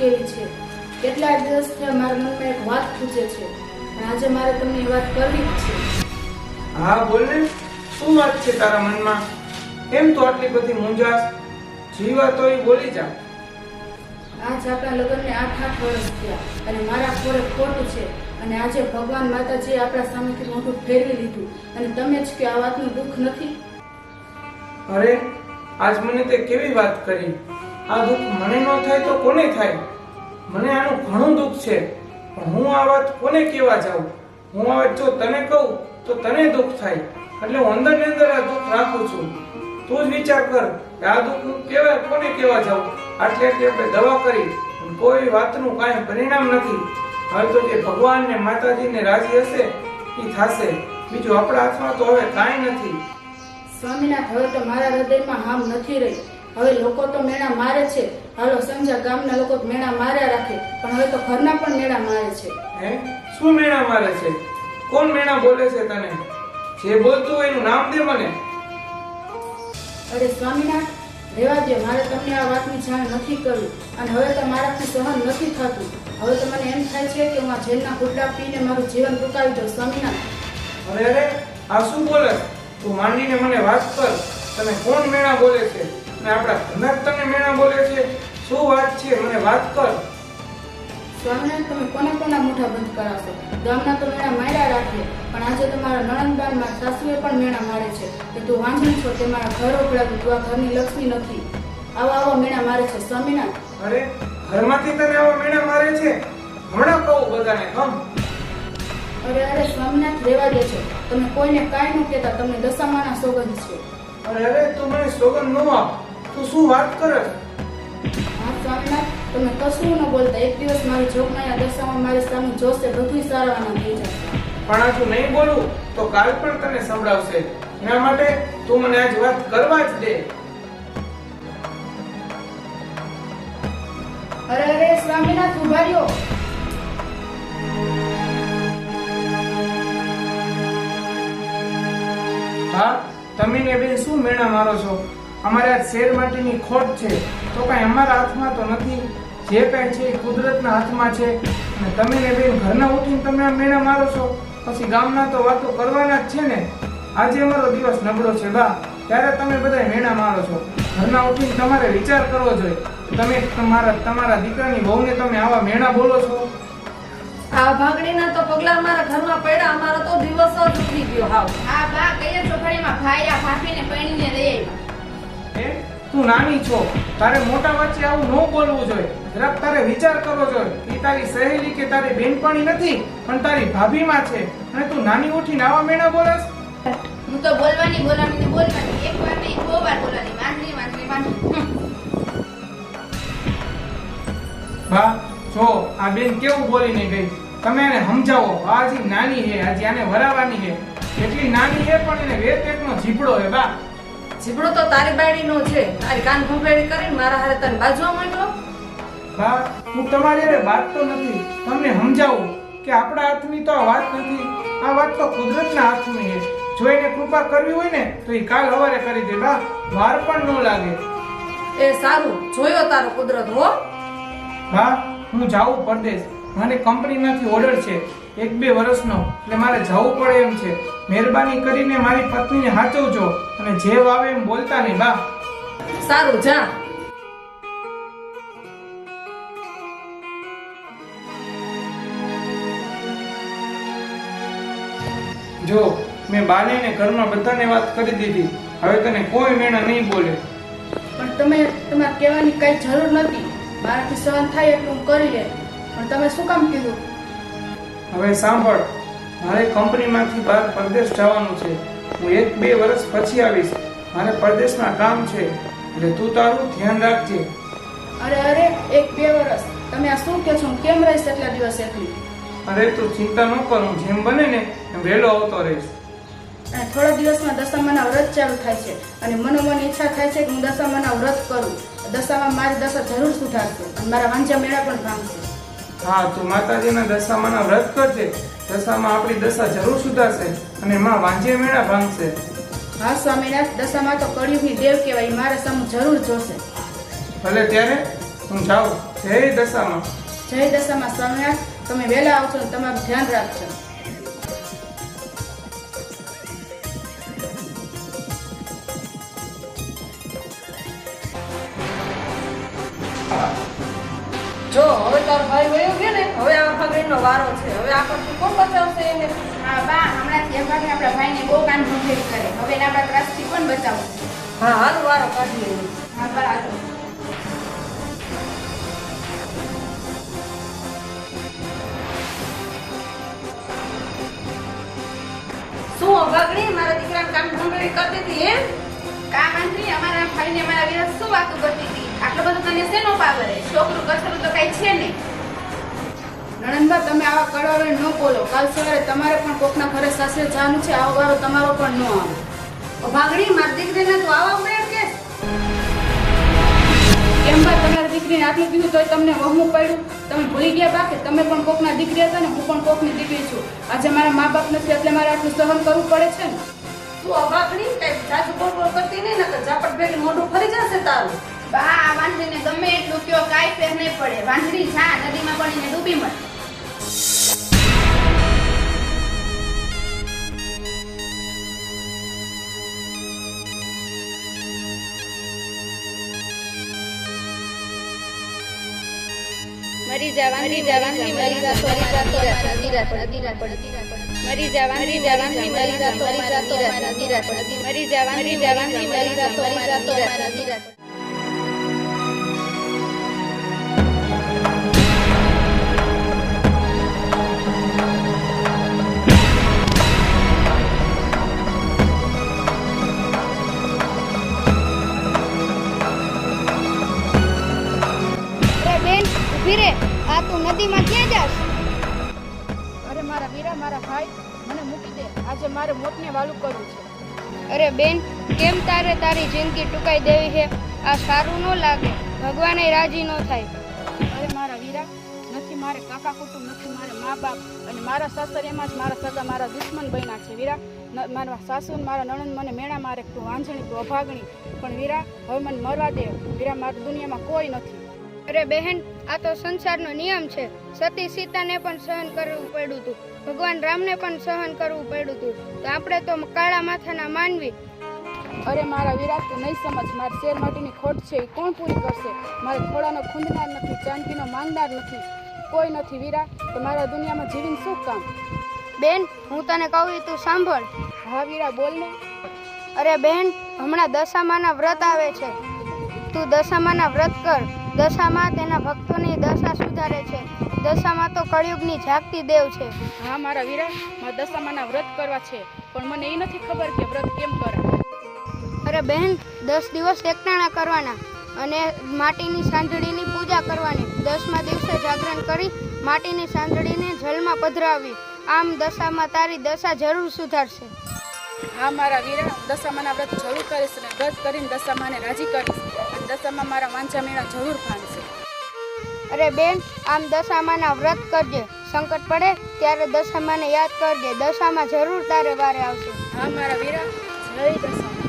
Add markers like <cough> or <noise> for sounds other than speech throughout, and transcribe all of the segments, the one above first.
વાત છે? કેટલાક દિવસથી મારા મનમાં એક વાત પૂછે છે. પણ આજે મારે તમને વાત કરવી જ છે. હા બોલ ને. શું વાત છે તારા મનમાં? કેમ તો આટલી બધી મૂંઝાશ? જીવા તો એ બોલી જા. આજ આપણા લગ્નને આઠ આઠ વર્ષ થયા અને મારા ખોરે ખોટું છે. અને આજે ભગવાન માતાજીએ આપણા સામેથી મોટું ફેરવી લીધું. અને તમે જ કે આ વાતનું દુઃખ નથી? અરે આજ મને તે કેવી વાત કરી? આ દુઃખ મને ન થાય તો કોને થાય? મને આનું ઘણું દુઃખ છે. પણ હું આ વાત કોને કહેવા જાઉં? હું આ વાત જો તને કહું, તો તને દુઃખ થાય. એટલે હું અંદર ને અંદર આ દુઃખ રાખું છું. તું જ વિચાર કર કે આ દુઃખ હું કેવા, કોને કહેવા જાઉં? આટલી આટલી આપણે દવા કરી કોઈ વાતનું કાંઈ પરિણામ નથી. હવે તો જે ભગવાન ને માતાજીને રાજી હશે, એ થશે. બીજું આપણા હાથમાં તો હવે કાંઈ નથી. સ્વામીના હવે તો મારા હૃદયમાં હામ નથી રહી. હવે લોકો તો મેણા મારે છે. હાલો સમજા ગામના લોકો મેળા માર્યા રાખે. પણ હવે તો ઘરના પણ મેળા મારે છે. હે? શું મેણા મારે છે? કોણ મેણા બોલે છે તને? જે બોલતું હોય એનું નામ દે મને. અરે સ્વામીનાથ રહેવા દે મારે તમને આ વાતની જાણ નથી કરવી. અને હવે તો મારાથી સહન નથી થતું. હવે તો મને એમ થાય છે કે હું આ જેલના ગુટલા પીને મારું જીવન ટૂંકાવી દઉં સ્વામીનાથ. અરે અરે આ શું બોલે? તું માંડીને મને વાત કર. તમે કોણ મેણા બોલે છે? અને આપણા ભનક તને મેણા બોલે છે શું વાત છે મને વાત કર. સ્વામીનાથ તમે કોને કોના મોઢા બંધ કરાવશો? ગામના તો મેણા માર્યા રાખીએ પણ આજે તમારા મારા નણંદબાન મારા સાસુએ પણ મેણા મારે છે. કે તું વાંઝણી છો તે મારા ઘર ઉભરાતું તું આ ઘરની લક્ષ્મી નથી. આવા આવા મેણા મારે છે. સ્વામીનાથ અરે ઘરમાંથી તને આવા મેણા મારે છે? હમણાં કહું બધાને કમ અરે અરે સ્વામીનાથ રહેવા દે છે. તમે કોઈને કાંઈ ન કહેતા તમને દશામાના સોગંદ છે. અરે અરે તું મને સોગંદ ન આપ. તું શું વાત કરે? હા સ્વામીનાથ તમે કશું ન બોલતા. એક દિવસ મારી જોગમાયા દશામાં મારી સામે જોશે બધું સારવાના થઈ જશે. પણ આ તું નહીં બોલું તો કાલ પણ તને સંભળાવશે. એના માટે તું મને આજ વાત કરવા જ દે. અરે અરે સ્વામીનાથ ઊભા રહ્યો. હા તમે ને બેન શું મેણા મારો છો? અમારે આ શેર માટેની ખોટ છે. તો કાંઈ અમારા હાથમાં તો નથી. જે કાંઈ છે એ કુદરતના હાથમાં છે. અને તમે ને બેન ઘરના ઉઠીને તમે આ મેણા મારો છો. પછી ગામના તો વાતો કરવાના જ છે ને. આજે અમારો દિવસ નબળો છે બા. ત્યારે તમે બધા મેણા મારો છો. ઘરના ઉઠીને તમારે વિચાર કરવો જોઈએ. તમે તમારા તમારા દીકરાની બહુને તમે આવા મેણા બોલો છો. આ ભાગણીના તો પગલા અમારા ઘરમાં પડ્યા. અમારો તો દિવસ જ ઉઠી ગયો હાવ. આ બા કયા ચોપડીમાં ભાઈયા ભાભીને પૈણીને લઈ આવ્યા તું નાની છો. તારે મોટા વચ્ચે આવું ન બોલવું જોઈએ. જરાક તારે વિચાર કરવો જોઈએ. એ તારી સહેલી કે તારી બેનપણી નથી પણ તારી ભાભીમાં છે. અને તું નાની ઉઠી નાવા મેણા બોલસ? હું તો બોલવાની બોલવાની ને બોલવાની. એક વાર નહીં બહુ વાર બોલવાની માંડવી માંડવી માંડવી બા જો આ બેન કેવું બોલીને ગઈ. તમે એને સમજાવો. આજે નાની છે આજે આને વરાવાની છે એટલી નાની છે પણ એને વેત એકનો જીપડો છે બા. જીબડો તો તારી બાયડીનો છે. તારી કાન ભંભેડી કરીને મારા હારે તને બાજવા માંડ્યો? બા હું તમારી હારે વાત તો નથી. તમને સમજાવું કે આપણા હાથની તો આ વાત નથી. આ વાત તો કુદરતના હાથની છે. જો એને કૃપા કરવી હોય ને તો એ કાલ હવારે કરી દે બા. વાર પણ ન લાગે. એ સારું જોયો તારો કુદરત હો. બા હું જાઉં પરદેશ. મને કંપનીમાંથી ઓર્ડર છે. એક બે વર્ષનો. એટલે મારે જવું પડે એમ છે. મહેરબાની કરીને મારી પત્નીને સાચવજો અને જે વાવે એમ બોલતા નહીં બા. સારું જા. જો મેં બાને ને ઘરમાં બધાને વાત કરી દીધી. હવે તને કોઈ મેણા નહીં બોલે. પણ તમે તમારે કહેવાની કઈ જરૂર નથી. મારાથી સહન થાય એટલું કરી લે. પણ તમે શું કામ કીધું? હવે સાંભળ મારે કંપનીમાંથી બહાર પરદેશ જવાનું છે. હું એક બે વર્ષ પછી આવીશ. મારે પરદેશમાં કામ છે. એટલે તું તારું ધ્યાન રાખજે. અરે અરે એક બે વર્ષ. તમે આ શું કહો છો? કેમ રહીશ એટલા દિવસ એકલી? અરે તું ચિંતા ન કર. હું જેમ બને ને એમ વહેલો આવતો રહીશ. અને થોડા દિવસમાં દશામાના વ્રત ચાલુ થાય છે. અને મનોમન ઈચ્છા થાય છે કે હું દશામાના વ્રત કરું. દશામાં મારી દશા જરૂર સુધારશે. અને મારા વાંચા મેળા પણ ભાંગશે હા તું માતાજીના દશામાના વ્રત કરજે. દશામાં આપણી દશા જરૂર સુધારશે અને માં વાંજે મેળા ભાંગશે. હા સ્વામિનાથ દશામાં તો કળિયુગની દેવ કહેવાય મારા સમ જરૂર જોશે. ભલે ત્યારે હું જાઉં. જય દશામાં. જય દશામાં સ્વામિનાથ તમે વહેલા આવશો તમારું ધ્યાન રાખજો. જો હવે તારો ભાઈ વયો ગયો ને હવે આ ભાગડીનો વારો છે. હવે આપણથી કોણ બચાવશે એને? હા બા હમણાંથી એ ભાગે આપણા ભાઈને બહુ કાન ભંભેરી કરે હવે એને આપણા ત્રાસથી પણ બચાવવું છે. હા હાલ વારો કાઢી લઈએ. હા બરાબર શું ભાગડી મારા દીકરાને કામ ભંગડી કરતી હતી એમ? કા મંત્રી અમારા ભાઈને અમારા વિરુદ્ધ શું વાતો કરતી? આટલો બધો તને શેનો પાવર હે છોકરું કચરું તો કઈ છે નહીં. નણંદબા તમે આવા કડવાળે ન બોલો. કાલ સવારે તમારે પણ કોકના ઘરે સાસરે જવાનું છે. આવો વારો તમારો પણ ન આવે. ભાગણી મારી દીકરીને તો આવા પડે કે. કેમ બા તમારી દીકરીને આટલું કીધું તોય તમને વહમું પડ્યું? તમે ભૂલી ગયા બા કે તમે પણ કોકના દીકરી હતા ને હું પણ કોકની દીકરી છું. આજે મારા મા બાપ નથી એટલે મારે આટલું સહન કરવું પડે છે ને? તું અભાગણી કઈ જાજુ બોલ બોલ કરતી નહીં ને તો ઝાપટ ભેગી મોઢું ફરી જશે તારું. બા આ વાંદરીને ગમે એટલું કયો કાંઈ ફેર નહીં પડે વાંદરી જા નદીમાં પડીને ડૂબી મર મરી જવાની જવાની મરી જાતો મરી જાતો અધીરા પડ મરી જવાની જવાની મરી જાતો મરી જાતો અધીરા પડ મરી જવાની જવાની મરી જાતો મરી જાતો અધીરા પડ અરે ઊભી રે આ તું નદીમાં ક્યાં જાસ અરે મારા વીરા, મારા ભાઈ, મને મૂકી દે. આજે મારે મોતને વાલું કરવું છે. અરે બેન, કેમ તારે તારી જિંદગી ટૂંકાઈ દેવી છે? આ સારું ન લાગે. ભગવાને રાજી ન થાય. અરે મારા વીરા, નથી મારે કાકા કુટુંબ, નથી મારે મા બાપ અને મારા સાસર, એમાં જ મારા સગા, મારા દુશ્મન બન્યા છે વીરા. મારા સાસુ મારા નણંદ મને મેણા મારે, તું વાંઝણી તું અભાગણી. પણ વીરા, હવે મને મરવા દે. વીરા, મારી દુનિયામાં કોઈ નથી. અરે બહેન આ તો સંસારનો નિયમ છે. સતી સીતાને પણ સહન કરવું પડ્યું હતું ભગવાન રામને પણ સહન કરવું પડ્યું હતું તો આપણે તો કાળા માથાના માનવી. અરે મારા વિરાટ તું નહીં સમજ. મારી શેર માટીની ખોટ છે એ કોણ પૂરી કરશે? મારે ખોળાનો ખૂંદનાર નથી ચાંદીનો માંગનાર નથી. કોઈ નથી વીરા તો મારા દુનિયામાં જીવીને શું કામ? બેન હું તને કહું એ તું સાંભળ. હા વીરા બોલ ને. અરે બેન હમણાં દશામાના વ્રત આવે છે. તું દશામાના વ્રત કર. દશામાં તેના ભક્તોની દશા સુધારે છે. દશામાં તો કળિયુગની જાગતી દેવ છે. હા મારા વીરા મારા દશામાના વ્રત કરવા છે. પણ મને એ નથી ખબર કે વ્રત કેમ કરાય. અરે બહેન દસ દિવસ એકટાણા કરવાના અને માટીની સાંજળીની પૂજા કરવાની. દસમા દિવસે જાગરણ કરી માટીની સાંજળીને જલમાં પધરાવી આમ દશામાં તારી દશા જરૂર સુધારશે. હા મારા વીરા દશામાના વ્રત જરૂર કરીશ અને વ્રત કરીને દશામાને રાજી કરીશ. દશામાં મારા વાંચા મેળા જરૂર ભાંગશે. અરે બેન, આમ દશામાના વ્રત કરજે. સંકટ પડે ત્યારે દશામાને યાદ કરજે. દશામાં જરૂર તારે વારે આવશે. હા, મારા વીરા. જય દશા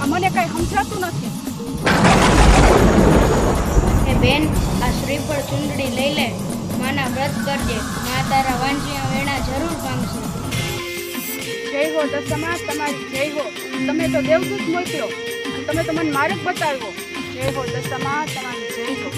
આ મને કાંઈ સમજાતું નથી. એ બેન આ શ્રીફળ ચુંદડી લઈ લે. માના વ્રત કરજે. મા તારા વાંચિયા વેણા જરૂર માંગશે જય હો દશામાં તમારી જય હો. તમે તો દેવદૂત મોકલો. તમે તો મને માર્ગ બતાવ્યો. જય હો દશામાં તમારી જય હો.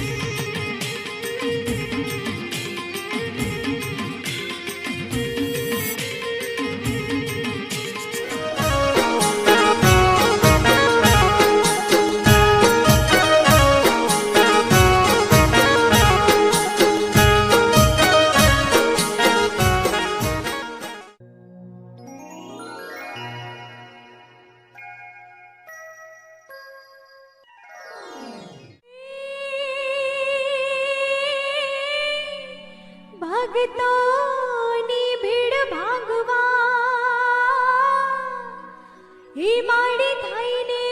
ભક્તોની ભીડ ભાગવા હિમાડી થઈને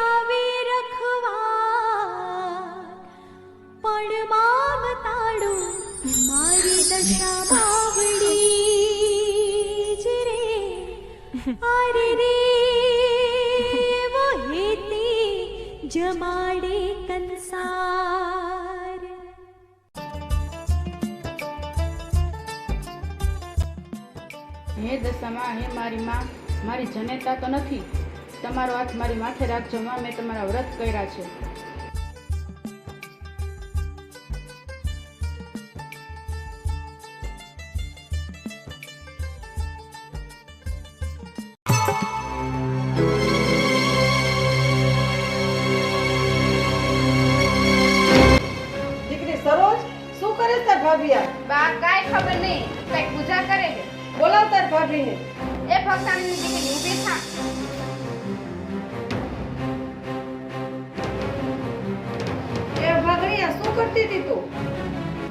આવે રખવા. પણ મામ બતાડું મારી દશા બાવડી જ રે. અરે દશામાં હે મારી માં મારી જનેતા તો નથી. તમારો હાથ મારી માથે રાખજો માં મેં તમારા વ્રત કર્યા છે. દીકરી સરોજ શું કરે તાર ભાભી આ? બા કાંઈ ખબર નહીં. ભાભીને એ ભક્તાની દીકરી ઊભી થા. એ ભાગણી શું કરતી હતી તું?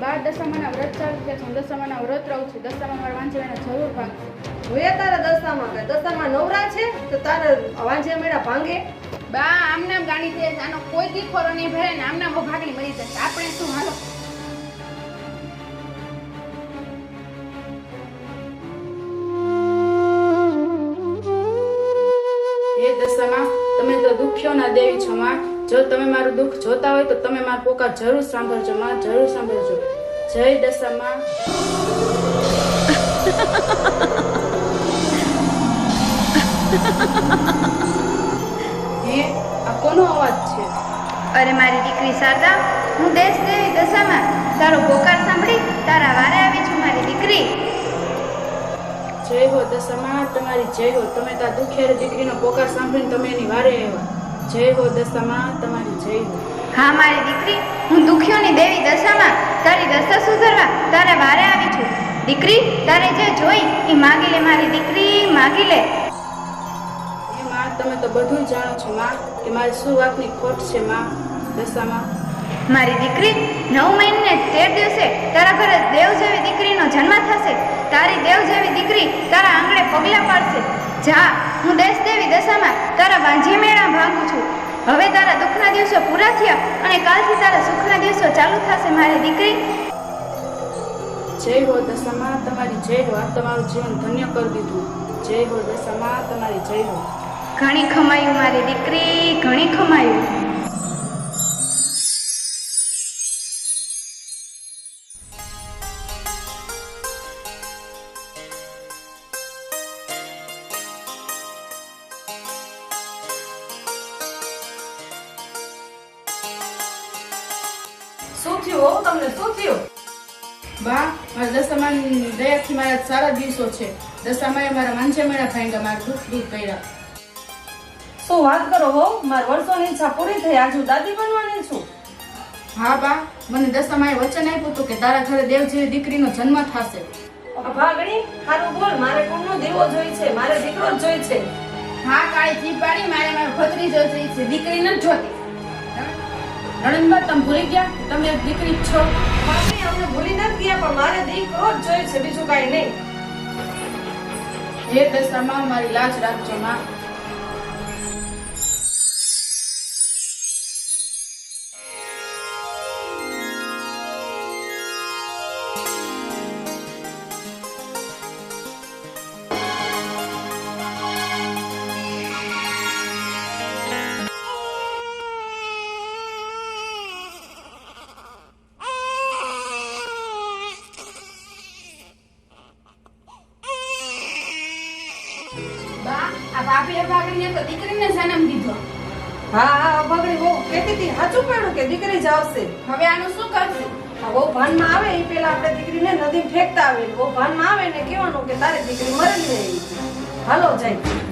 બાર દશામાના વ્રત ચાલુ છે. હું દશામાના વ્રત રહું છું. દશામાં મારા વાંચવાના જરૂર ભાગશે. જોયા તારા દશામાં કે દશામાં નવરા છે? તો તારા વાંજે મેળા ભાંગે? બા આમનામ ગાણી છે. આનો કોઈ દી નહીં ભરે ને આમનામ બહુ ભાગણી મરી જશે. આપણે શું હાલો? માં જો તમે મારું દુઃખ જોતા હોય તો તમે મારા પોકાર જરૂર સાંભળજો માં જરૂર સાંભળજો. જય દશામાં. હે આ કોનો અવાજ છે? અરે મારી દીકરી શારદા હું દેશ દેવી દશામાં. તારો પોકાર સાંભળી તારા વારે આવી છું મારી દીકરી. જય હો દશામાં તમારી જય હો. તમે તાર દુખિયારી દીકરીનો પોકાર સાંભળીને તમે એની વારે આવ્યા. જય હો દશામાં તમારી જય હો. હા મારી દીકરી હું દુખ્યોની દેવી દશામાં તારી દશા સુધરવા તારા વારે આવી છું. દીકરી તારે જે જોઈ એ માગી લે મારી દીકરી માગી લે. એ માં તમે તો બધું જાણો છો માં કે મારી શું વાતની ખોટ છે માં દશામાં? મારી દીકરી નવ મહિને તેર દિવસે તારા ઘરે દેવ જેવી દીકરીનો જન્મ થશે. તારી દેવ જેવી દીકરી તારા આંગણે પગલાં પાડશે. જા હું દેશ દેવી દશામાં તારા વાંજી મેળા ભાગું છું. હવે તારા દુઃખના દિવસો પૂરા થયા અને કાલથી તારા સુખના દિવસો ચાલુ થશે મારી દીકરી. જય હો દશામાં તમારી જય હો. તમારું જીવન ધન્ય કરી દીધું. જય હો દશામાં તમારી જય હો. ઘણી ખમાયું મારી દીકરી ઘણી ખમાયું. દિવસો છે. દશામાં મારા વાંચે મેળા ભાઈંગા મારા દુઃખ દૂર કર્યા. શું વાત કરો હો? માર વર્ષોની ઈચ્છા પૂરી થઈ. આજુ દાદી બનવાની છું. હા બા. મને દશામાએ વચન આપ્યું હતું કે તારા ઘરે દેવ જેવી દીકરીનો જન્મ થશે. ભાગણી હારું બોલ. મારે કોણનો દીવો જોઈ છે. મારે દીકરો જ જોઈ છે. હા કાળી જીભ પાડી. મારે મારે ભત્રી જોઈ છે. દીકરી નથી જોતી. નણંદબા તમે ભૂલી ગયા? તમે દીકરી છો. ભાગણી અમને ભૂલી નથી ગયા પણ મારે દીકરો જ જોઈએ છે. બીજું કાંઈ નહીં. હે દશામાં મારી લાજ રાખજો માં જન્મ દીધો. હા હા બગડી બહુ કહેતી હતી સાચું પડ્યું કે દીકરી જ આવશે. હવે આનું શું કરશું? બહુ ભાનમાં આવે એ પેલા આપણે દીકરીને નદી ફેંકતા આવે બહુ ભાનમાં આવે ને કહેવાનું કે તારી દીકરી મરેલી હાલો જાય.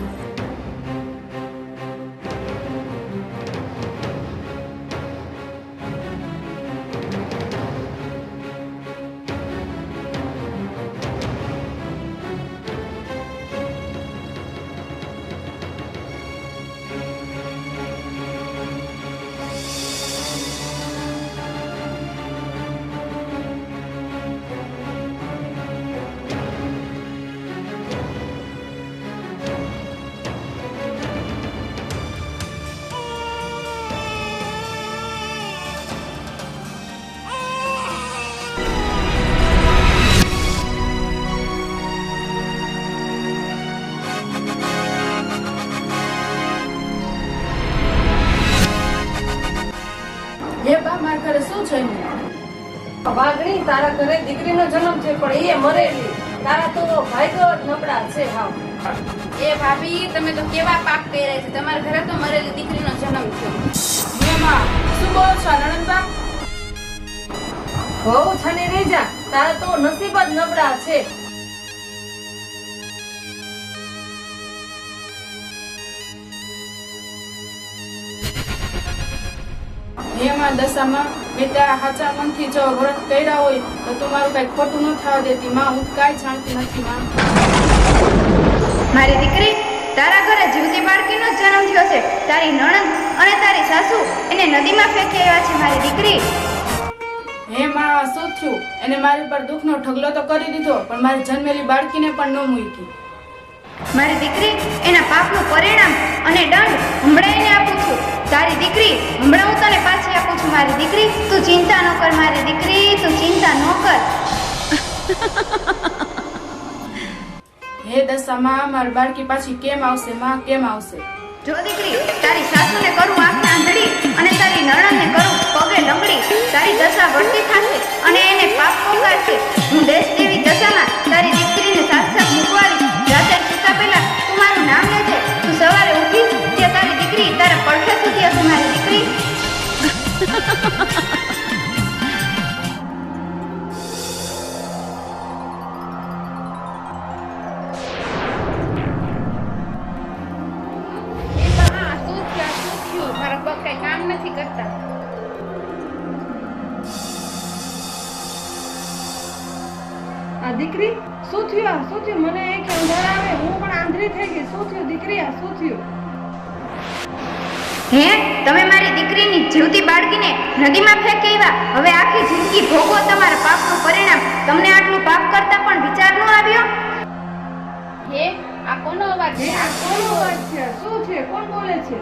તારા ઘરે દીકરીનો જન્મ છે પણ એ મરેલી. તારા તો જ નબળા છે હા. એ ભાભી તમે તો કેવા પાપ કર્યા છે? તમારા ઘરે તો મરેલી દીકરીનો જન્મ છે હે શું બોલો છો નણંદબા? બહુ છાની રહી જા તારા તો નસીબ જ નબળા છે. હે માં દશામાં મેં તારા સાચા મનથી જો વ્રત કર્યા હોય તો તું મારું કઈ ખોટું ન થવા દેતી. માં હું કાંઈ જાણતી નથી માં. મારી દીકરી તારા ઘરે જીવતી બાળકીનો જ જન્મ થયો છે. તારી નણંદ અને તારી સાસુ એને નદીમાં ફેંકી આવ્યા છે મારી દીકરી. હે માં શું થયું એને મારી પર દુઃખનો ઢગલો તો કરી દીધો પણ મારી જન્મેલી બાળકીને પણ ન મૂકી. મારી દીકરી એના પાપનું પરિણામ અને દંડ હમણાં એને આપું છું. તારી દીકરી હમણાં હું તને પાછી આપું છું મારી દીકરી. તું ચિંતા ન કર મારી દીકરી તું ચિંતા ન કર. <laughs> હે દશામાં મારી બાળકી પાછી કેમ આવશે માં કેમ આવશે? જો દીકરી તારી સાસુને કરું આંખને આંધળી અને તારી નણંદને કરું પગે લંગડી. તારી દશા વળતી થશે અને એને પાપ પોકારશે. હું દેશ દેવી દશામાં તારી દીકરીને સાથ પડખે છે મારી દીકરી કામ નથી કરતા આ દીકરી? શું થયું શું થયું? મને એક અંધાર આવે. હું પણ આંધળી થઈ ગઈ. શું થયું દીકરી? આ શું થયું? હે તમે મારી દીકરીની જીવતી બાળકીને નદીમાં ફેંકી આવ્યા. હવે આખી જિંદગી ભોગવો તમારા પાપનું પરિણામ. તમને આટલું પાપ કરતા પણ વિચાર ન આવ્યો? હે આ કોનો અવાજ છે? આ કોનો અવાજ છે? શું છે? કોણ બોલે છે?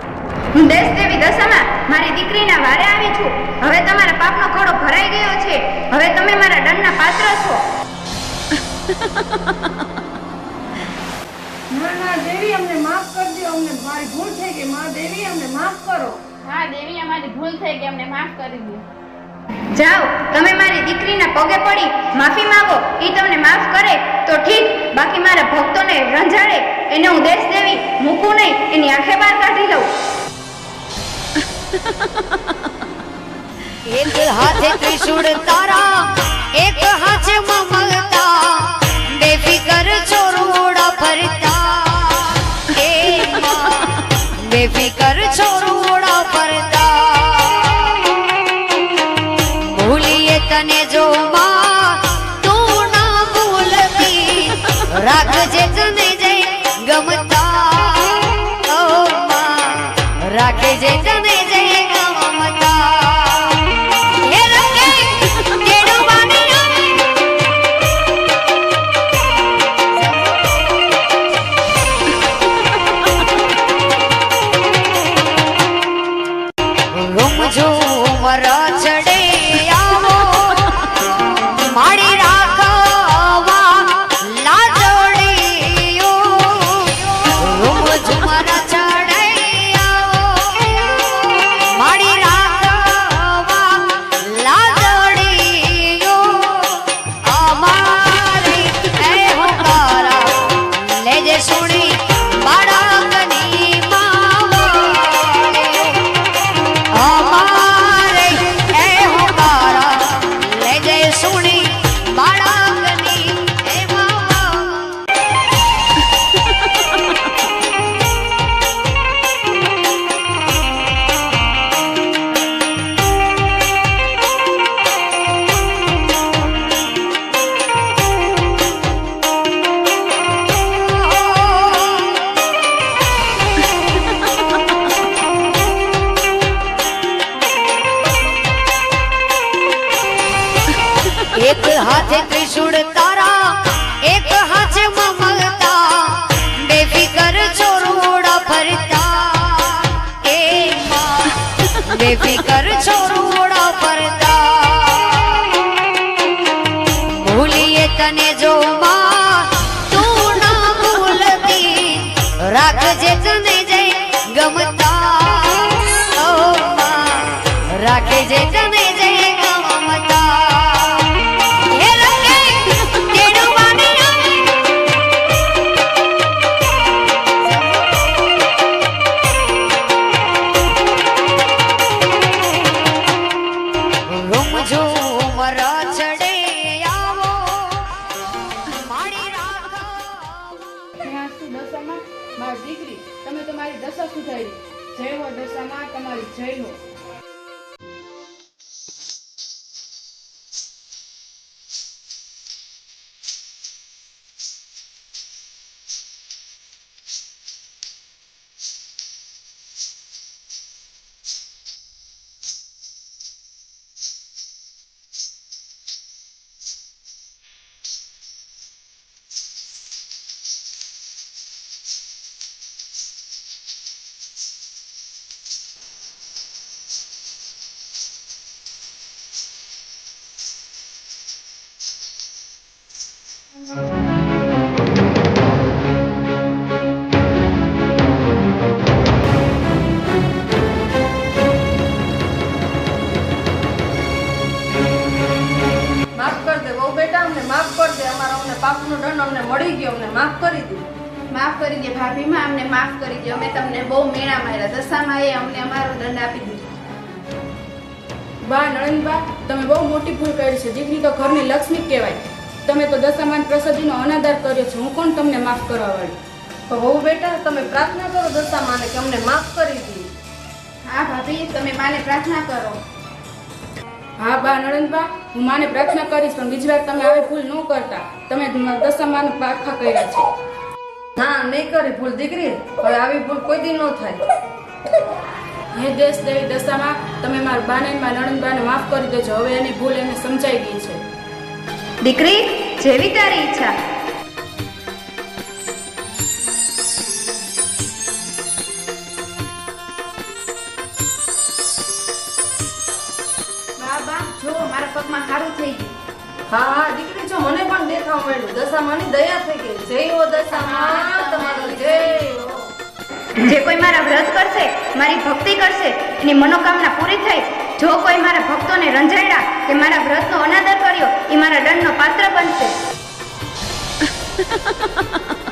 હું દેશ દેવી દશામાં મારી દીકરીના વારે આવી છું. હવે તમારા પાપનો ખોડો ભરાઈ ગયો છે. હવે તમે મારા દંડના પાત્ર છો. <laughs> ના ના દેવી અમને માફ કરજો અમને મારી ભૂલ થઈ ગઈ. માં દેવી અમને માફ કરો. હા દેવી અમારી ભૂલ થઈ ગઈ અમને માફ કરી દો. જાઓ તમે મારી દીકરીના પગે પડી માફી માંગો એ તમને માફ કરે તો ઠીક બાકી મારા ભક્તોને રંજાડે એને હું દેશ દેવી મૂકું નહીં એની આંખે બહાર કાઢી લઉં. એક હાથે ત્રિશુળ તારા એક હાથે ભૂલીએ તને જો માં અમારા દંડ અમને મળી ગયો અમને માફ કરી દીધો માફ કરી દે ભાભીમાં અમને માફ કરી દે. અમે તમને બહુ મેળા માર્યા. દશામાં એ અમને અમારો દંડ આપી દીધો. બા નળનબા તમે બહુ મોટી ભૂલ કરી છે. દીકરી તો ઘરની લક્ષ્મી કહેવાય. તમે તો દશામાન પ્રસાદીનો અનાદાર કર્યો છે. હું કોણ તમને માફ કરવા વાળી? તો બહુ બેટા તમે પ્રાર્થના કરો દશામાને કે અમને માફ કરી દીધી હા ભાભી તમે માને પ્રાર્થના કરો. હા બા નણંદબા હું માને પ્રાર્થના કરીશ પણ બીજી વાર તમે આવી ભૂલ ન કરતા. તમે દશામાન પારખા કર્યા છે. ના નહીં કરી ભૂલ દીકરી. હવે આવી ભૂલ કોઈ દી ન થાય. હે દેશ દેવી દશામાં તમે મારા બાને મારા નણંદબાને માફ કરી દેજો. હવે એની ભૂલ એને સમજાઈ ગઈ છે. દીકરી જેવી તારી ઈચ્છા. હા હા દીકરી જો મને પણ દેખાવ મળ્યું દશામાની દયા થઈ ગઈ. જય હો દશામાં તમારો જય જે કોઈ મારા વ્રત કરશે મારી ભક્તિ કરશે એની મનોકામના પૂરી થઈ જો કોઈ મારા ભક્તોને રંજાડ્યા કે મારા વ્રતનો અનાદર કર્યો એ મારા દંડનો પાત્ર બનશે. <laughs>